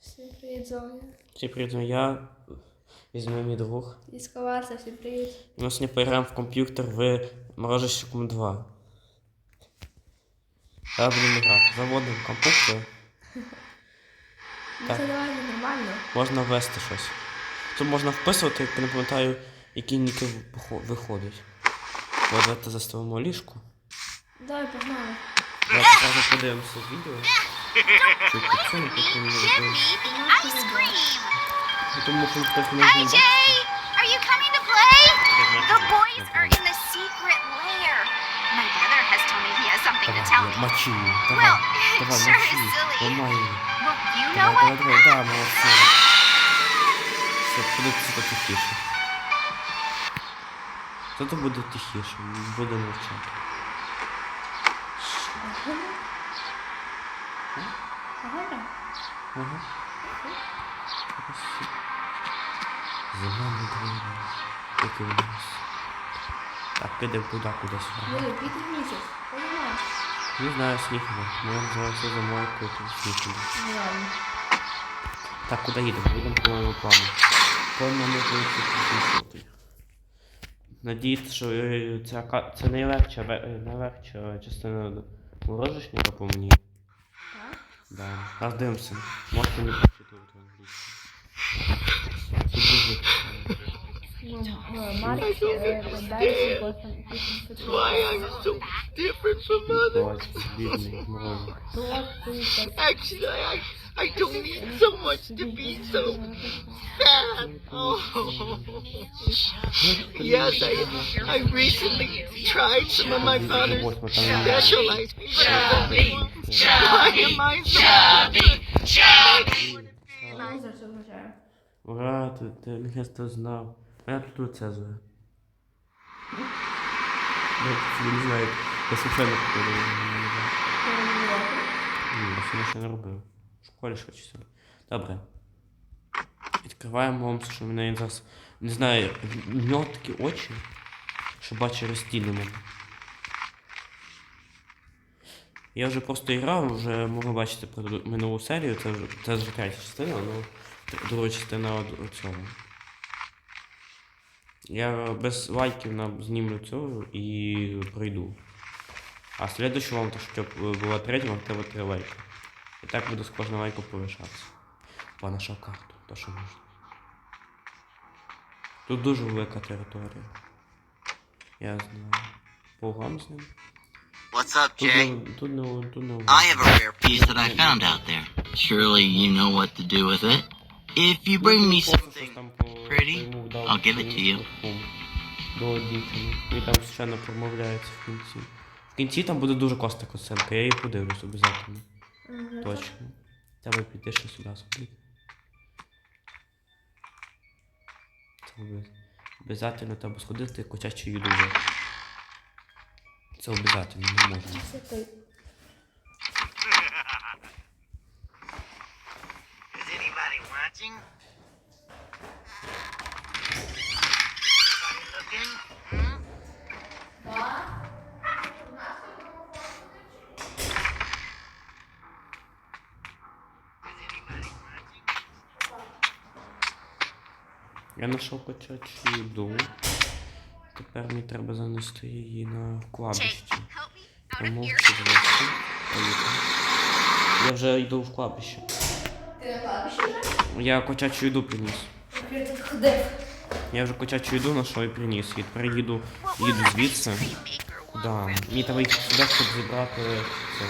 Всім привіт, Зоя. Всім привіт, я візьму мій друг. І Сковарця, всім привіт. Ми сьогодні поіграємо в комп'ютер в Морожищиком 2. Зараз будемо грати. Заводимо комп'ютер. Ну це давай нормально. Можна ввести щось. Тут можна вписувати, я не пам'ятаю, які ніки вихо- виходять. Давайте заставимо ліжку. Давай погнали. Давайте подивимося відео. Чуть підсуну, поки не робимо. Ice cream! Тому що хтось не Hey, знає. Jay! Are you coming to play? The boys are in the secret lair. My brother has told me he has something to tell Давай, me. мочи її. Well, Давай, it давай, sure мочи is її. silly. Ламай її. Well, you know Давай, what? давай, давай, да, молодці. Все, буде це тихіше. Тут буде тихіше, буде мовчати. Ага. Ага. Зима не двері, і у нас. Так, підемо туди, кудись. Диви, квітний місяць. Не знаю, сніг буде. Ми зимою, коли тут сніг буде. Ну ладно. Так, куди їдемо? Їдемо по моєму плану. План номер 36. Надіюсь, що е, ця, це найлегша, е, найлегша частина ворожишника по мені. Да. Раз дивимося. Можете не прочитувати англійську. Тут дуже. Ну, Марк далі потім морозик. Actually, I, I don't need so much to be so fat. Oh. Yes, I, I recently tried some of my father's special ice cream. Why am I so Лузер це означає. Ура, ти, ти наконец то знав. А я тут оце зве. Я не знаю, я случайно знаю. Ні, я ще не робив. В школі швидше. Добре. Відкриваємо момс, що в мене зараз. Не знаю, в нього такі очі, що бачить мене. Я вже просто грав, вже можу бачити про минулу серію, це вже, це вже третя частина, ну друга частина цього. Я без лайків знімлю цього і пройду. А следующий вам, то, щоб була третя, вам треба три лайки. І так буде з кожного лайку повишатися. По наша карту, то що можна. Тут дуже велика територія. Я знаю. Погано з ним. What's up, Тут Jay? не, тут не, тут не I have a rare piece that I found out there? Surely you know what to do with it. If you bring me something pretty, I'll give it to you. До дівчини. І там не промовляється в кінці. Кінці там буде дуже класна косинка, я її подивлюсь обов'язково. Точно. Треба піти ще сюди сходити. Це обов'язково треба сходити котячу їду. вже. Це обов'язково, не можна. Я знайшов котячу їду. Тепер мені треба занести її на Тому here. звести. Я вже йду в кладбище. Ти на кладбище вже? Я котячу їду приніс. Я тут ходив. Я вже котячу їду знайшов і приніс. І тепер їду, їду звідси. Куда? Мені треба йти сюди, щоб зібрати це.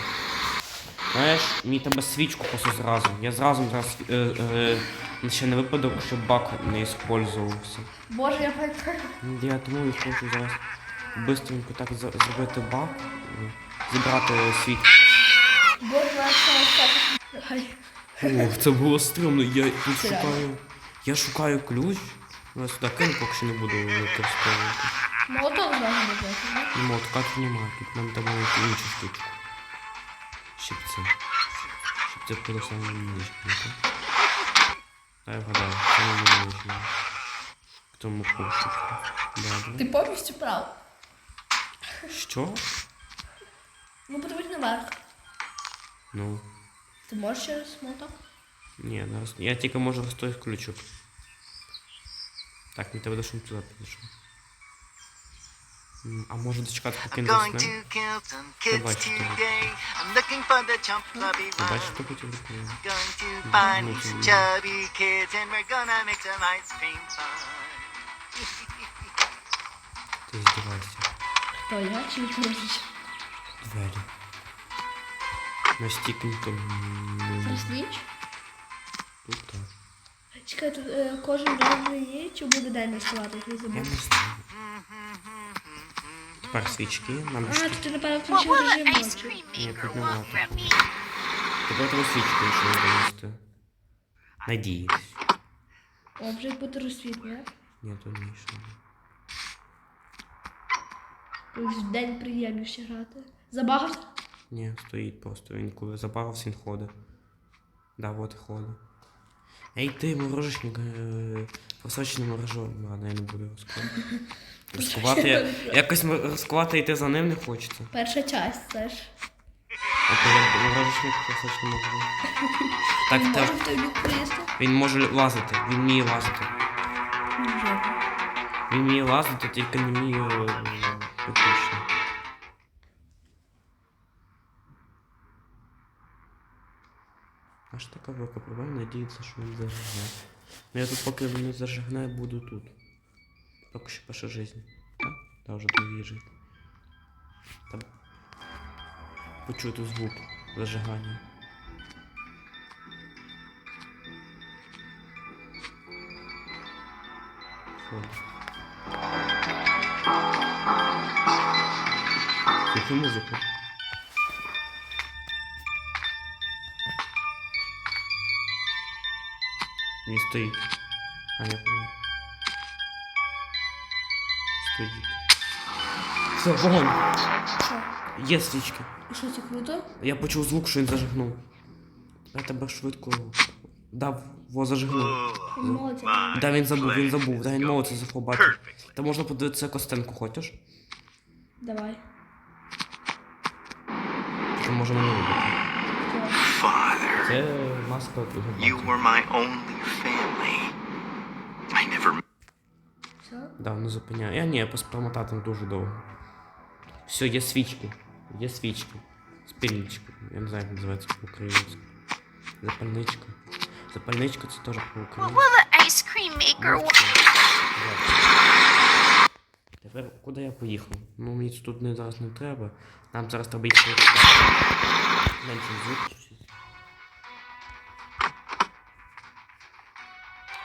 Знаєш, мені треба свічку просто зразу. Я зразу зараз е, е, ще не випадок, щоб бак не використовувався. Боже, я пам'ятаю. Я тому і хочу зараз бистренько так зробити бак, е, зібрати світ. Боже. О, це було стрімно. Я тут шукаю. Я шукаю ключ. Я сюди кину, поки що не буду використовувати. Молоток можна бути. Ну, мотка тут немає, тут нам треба знайти іншу штучку. Щипці. Щоб це було саме нижнє, так? Та я вгадаю, це не нижнє. В тому кошику. Добре. Ти повністю прав. Що? Ну, подивись наверх. Ну, Ти можеш через молоток? Ні, не роз... я тільки можу розтой включу. Так, мені треба до шум туди підійшов. М, А може дочекати, поки I'm не going засне? to kill some Давай, kids что ты? today. I'm looking for the chump clubby Ти one. бачиш, хто хотів рукою? Going to find ну, me some ты- chubby kids and we're gonna make some ice cream fun. Ти здівайся. Хто я чи Миколаївич? Двері. Настільки то... Зараз ніч? Тут так. Чекай, тут е, кожен раз є, чи буде день наставати, як не Я забув? не знаю. Тепер свічки. Нам А, то ти, напевно, включив режим ночі. maker тут не me? Тепер треба свічку ще винести. Надіюсь. О, вже буде розсвіт. Ні, то ні, ще не. В день приємніше грати. Забагався? Ні, стоїть просто. Він коли забавився, він ходить. Да, от і ходить. Ей ти, морожечник, е, просочений морожок. Ладно, я не буду розкувати. Розкувати. я- Якось розкувати йти за ним не хочеться. Перша часть, це ж. Я морожечник. Так, так. в той? Він може лазити, він вміє лазити. Він вміє лазити, тільки не вміє е, Аж така велика проблема, надіється, що він зажигне. Ну я тут поки він не зажигне, буду тут. Поки що перша жизнь. Так? Та вже другий жити. Там почути звук зажигання. Слухай музику. Не стоїть. А, я понял. Стоїть. Все, вогонь! Що? Є свічки. І що це круто? Я почув звук, що він зажигнув. Я тебе швидко дав, во зажигнув. Да, він забув, він забув, да він молодце заховати. Та можна подивитися костенку, хочеш? Давай. Що можемо не робити. Father, Це маска you were my only family. I never? Да, не зупиняє. Я ні, там дуже довго. Все, є свічки. Є свічки. Спільничка. Я не знаю, як називається по-українськи. Запальничка. Запальничка це теж по-українськи. will the ice cream maker want? Тепер куди я поїхав? Ну мені тут не зараз не треба. Нам зараз треба їхати. Менше звук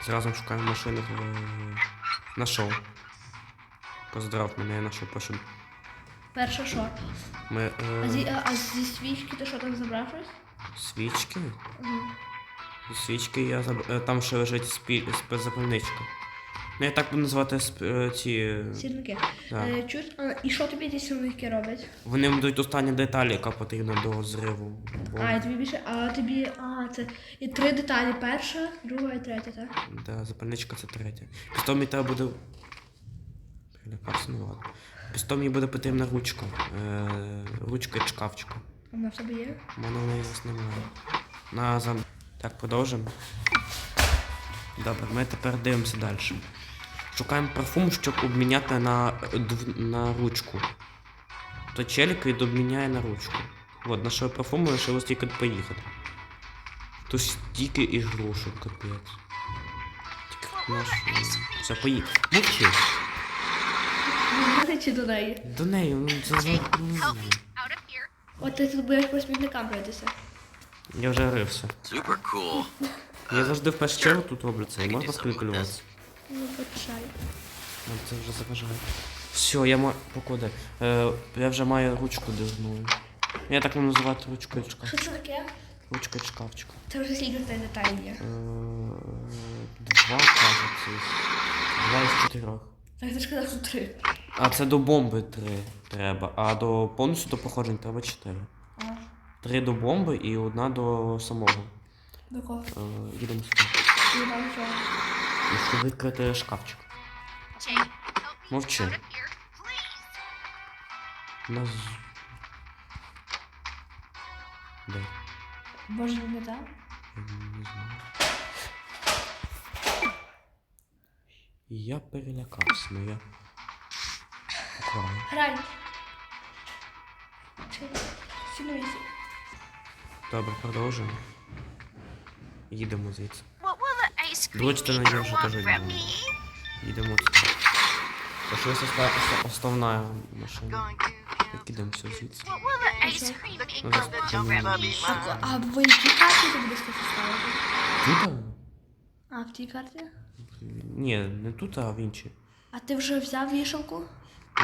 Зразу шукаємо машину. на Нашов. Поздрав мене, я нашов пошив. Перше що? Ми А зі, е, а, а зі свічки ти що там забрав щось? свічки. Угу. Свічки я заб... е, Там ще лежить спі... спецзапальничка. Ну я так буду називати сп... е, ці. е, Сірники. Да. Е, чуєш? А, і що тобі ті сірники роблять? Вони будуть останні деталі, яка потрібна до зриву. Бо... А, і тобі більше. А тобі. А, це. І три деталі. Перша, друга і третя, так? Да, запальничка це третя. Після мені треба буде. Перелякався, ну ладно. Після мені буде потрібна ручка. Е, ручка і шкафчика. Вона в тебе є? У мене в неї немає. На зам. Так, продовжимо. Добре, ми тепер дивимося далі. Шукаємо парфум, щоб обміняти на, на ручку. То челік від обміняє на ручку. От, нашого парфуму лишилось тільки поїхати. Тут стільки ігрушок, капець. Тільки наш. Все, поїхав. Мовчи. До чи до неї? До неї, ну це за. От ти тут будеш по смітникам пройтися. Я вже рився. Super cool. Я завжди в першу чергу тут роблю це. Можна спекулюватися? Ну, почай. Ну, це вже заважає. Все, я маю. Поклади. Е, я вже маю ручку дивну. Я так не називати ручкою Що шкаф. це таке? Ручкою шкафчика. Це вже скільки в тебе деталей є. Е, два, кажеться. Два із чотирьох. Так ти ж казав, що три. А це до бомби три треба, а до повністю до походжень треба чотири. А, Три до бомби і одна до самого. до кого? Е, їдемо сюди. Там що? Якщо викрити шкафчик. Мовчи. Нас... Де? Боже, не да? Не знаю. Я перелякався, но я. Аккуратно. Грань. Сінуйся. Добре, продовжуємо. Їдемо звідси. What will the ice cream Дочь, ты maker найдёшь тоже from не me? Їдемо сюди. Та що це ста- основна машина. Підкидаємо все звідси. Ну, не-? А в якій карті ти будеш це ставити? Тут? А, в тій карті? Ні, не тут, а в іншій. А ти вже взяв вішалку?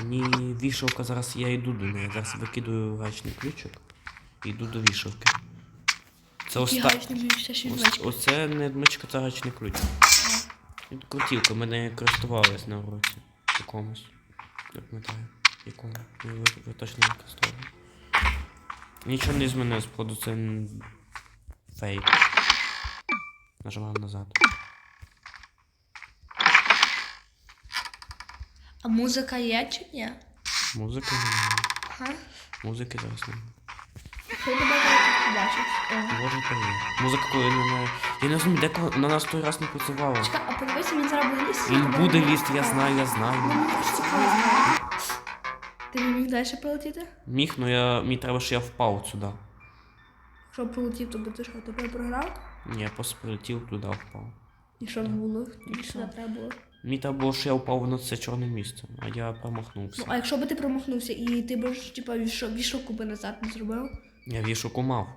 Мені вішалка зараз, я йду до неї. Зараз викидаю гачний ключик і йду до вішалки. Це оста... ще ще Ось, оце не адмичка, це гачний ключ. Крутівка, ми нею користувались на уроці. Якомусь. Не пам'ятаю. Якому. Ну, ви, ви точно не користували. Нічого не змінилось, походу це н- фейк. Нажимаємо назад. А музика є чи ні? Музики немає. Ага. Музики зараз немає. Що тебе зараз О. Може. Музика коли немає. Я не розумію, де коли- на нас той раз не працювала. Чекай, а подивися, він зараз буде лізти. Він буде лізти, я знаю, я знаю. мені теж цікаво. Ти не міг далі полетіти? Міг, ну я. Мені треба, що я впав сюди. Якщо полетів, то будеш що, тебе програв? Ні, я просто прилетів туди впав. І що було? Тобі сюди треба було. Мені треба було, що я впав на це чорне місце, а я промахнувся. Ну, а якщо би ти промахнувся і ти б ж, типа, вішок, вішоку би назад не зробив? Я вішалку мав.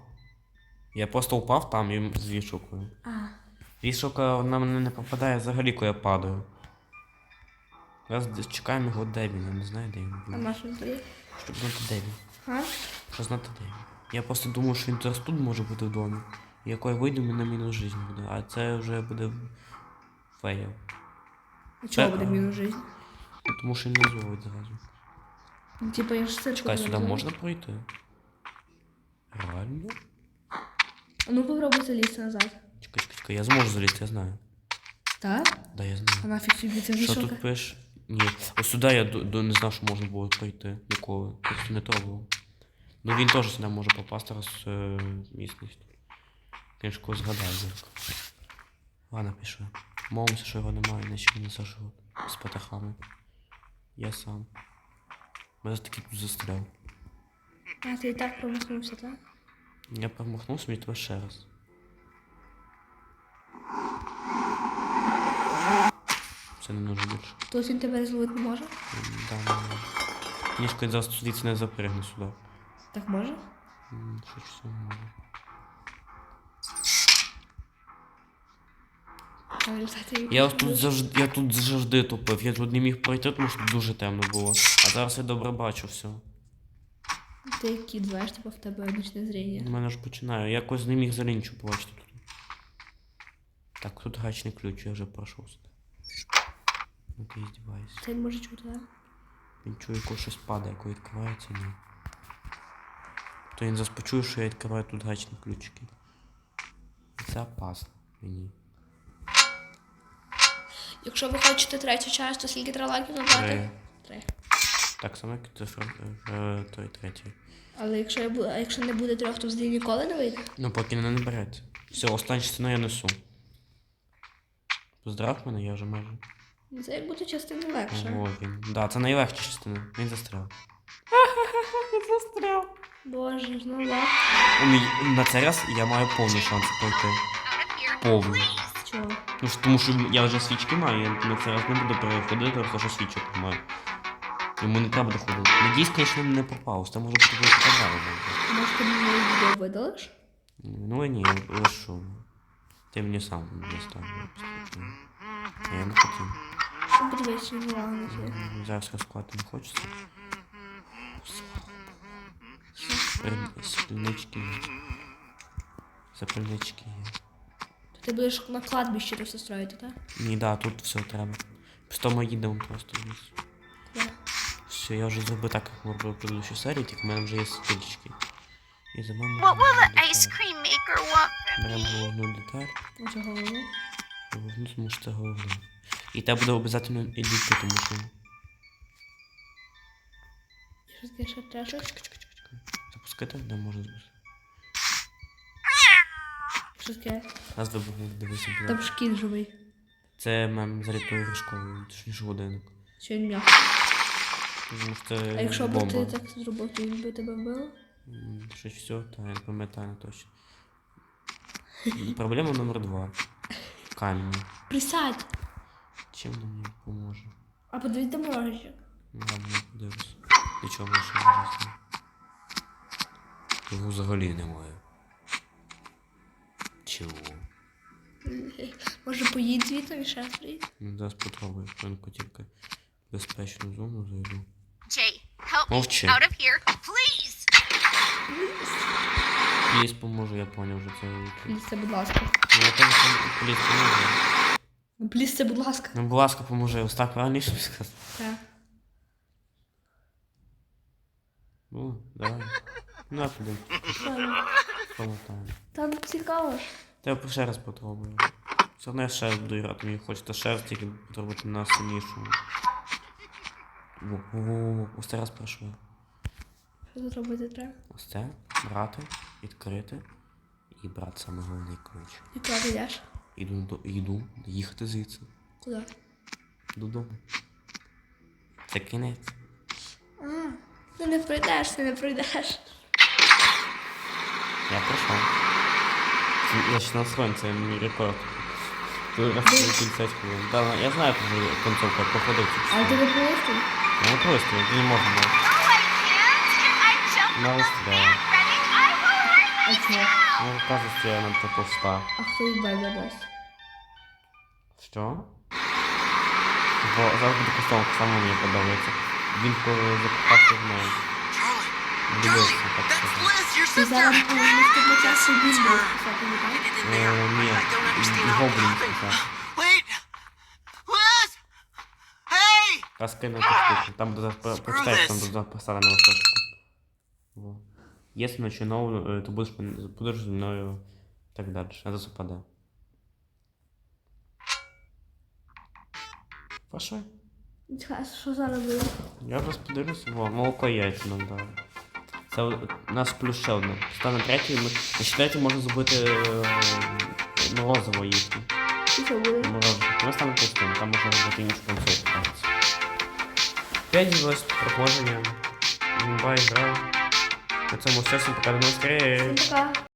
Я просто впав там і з вішалкою. А, Вішалка на мене не попадає взагалі, коли я падаю. Зараз десь чекаємо його, де він, я не знаю, де він а на що тобі? Щоб знати, де він. А? Щоб знати, де він. Я просто думав, що він зараз тут може бути в домі. І як я вийду, мене мінус жизнь буде. А це вже буде фейл. А чого буде мінус життя? Ну, Тому що він не зловить зразу. Ну, типа, я ж це Чекай, сюди можна пройти? Реально? Ну попробуй залізти назад. Чекай, чекай, чекай, я зможу залізти, я знаю. Так? Да, я А знаю. нафіг собі це Що тут пиш? Ні. Ось сюди я до, до- не знав, що можна було пройти ніколи. Просто не то було. Ну він теж сюди може попасти раз е, місність. Конечно, когось згадаю зірка. Ладно, пішли. Мовимося, що його немає, іначе мене заживуть. З патахами. Я сам. Мене таки тут застряв. А, ти і так промахнувся, так? Я промахнувся, мені треба ще раз. Це не нужно більше. Тут він тебе зловити не може? Да, не можу. Ніжко я зараз звідси не запригну сюди. Так може? М, Що ж це може? Я ось тут завжди, я тут завжди тупив. Я тут не міг пройти, тому що дуже темно було. А зараз я добре бачу все. Ти кіт, знаєш, типа в тебе нічне У мене ж починаю. Я якось не міг взагалі нічого побачити тут. Так, тут гачний ключ, я вже пройшов сюди. Ну ти здіваєшся. Це може чути, так? Він чує, коли щось падає, коли відкривається, ні. То він зараз почує, що я відкриваю тут гачні ключики. І це опасно мені. Якщо ви хочете третю часть, то скільки треба лайків набрати? Три. Три. Так само, як цифра е, той третій. Але якщо, я бу... а якщо не буде трьох, то взагалі ніколи не вийде. Ну, поки не набереться. Все, останню частину я несу. Поздрав мене, я вже майже. Ну, Це як буде частина легше. О, він. Да, це найлегша частина. Він застряв. застряв. Боже, ж, ну ладно. У мій- На цей раз я маю повний шанс пройти. Повний. Чого? Ну, ж- тому що я вже свічки маю, я на цей раз не буду переходити, тому що свічок немає. Йому не треба доходити. Надіюсь, звісно, не попав. Це може бути велика програма. Може ти мені відео видалиш? Ну ні, ви що? Ти мені сам не став. Я не хотів. Чи не лагано. Зараз розклати не хочеться. Спільнички є. Запальнички є. Ти будеш на все строїти, так? Ні, да, тут все треба. Просто ми їдемо просто вниз. Да. Все, я вже зробив так, як ми робили в предыдущій серії, тільки в мене вже є стільчики. І за мене. What will the ice cream maker want from Беремо me? головну деталь. Оце головне. Головну, тому що це головне. І тебе буде обов'язково ідити, тому що. І Що таке ще треба щось? Запускати, де можна запустити. Що таке? Нас вибухнув, дивися, було. Там шкіт живий. Це мем залітою іграшковою, точніше годинник. Чи він м'як? Тому що це А якщо б бомба. ти так зробив, то він би тебе вбив? М, Щось все, та я не пам'ятаю точно. Проблема номер два. Камінь. Присядь! Чим воно мені поможе? А подивіться морожик. Ну, Ладно, я подивлюсь. Нічого більше не. Його взагалі немає. Чого? Може поїдь звідти і ще приїдь? Ну, зараз попробую. Хвилинку тільки безпечну зону зайду. Jay, help me out of here, please. Пліс поможе, я поняв вже це. Ну, Плізьте, будь ласка. я теж пліс поможе. Ну, Плізьте, будь ласка. Ну, будь ласка, поможе. Ось так правильніше сказати. Так. Ну, давай. Ну, а куди? Помотаємо. Там цікаво ж. Та я ще раз попробую. Все одно я ще раз буду грати, мені хочеться ще раз тільки потребувати на сильнішому. Во, во, во, во, ось це раз пройшли. Що тут робити треба? Ось це, брати, відкрити і брати саме головний ключ. І куди йдеш? Іду, до, іду їхати звідси. Куди? Додому. Це кінець. А, ти не пройдеш, ти не пройдеш. Я пройшов. Це- Я ще настроєн, це мій рекорд. Ти раз 50 хвилин. Да, я знаю, вже концовка походив. А ти не просто? Я не просто, я не можу. No, I can't. If I jump No, off it's the there. man running, I will hurt А чого? Ну, кажуть, я на таку встав. А хто від тебе дасть? Що? Бо завжди костом саме мені подобається. Він коли закохався в неї. Charlie, Дивився, Charlie, так that's сказати. Liz, your Ти sister. зараз наступний час собі It's будеш her. писати, не так? And in Е, there, ні, I don't understand його how it блін happened. писав. Казки на штуку. Там буде прочитати, там буде записати на листочку. Во. Якщо начинав, то будеш мен- будеш мною так. А це паде. Пошли. Що зараз буде? Я зараз подивлюся, во, молоко яйця нам дали. Це у нас плюс ще одне. Стане третій, ми на четвертій можна зробити е, морозиво їхнє. І що буде? Морозиво. Ми стане пустим, там можна робити іншу концовку. Кажеться. П'ять звезд проходження. Бай, гра. На цьому все, всім пока до нових зустрічей. Всім пока.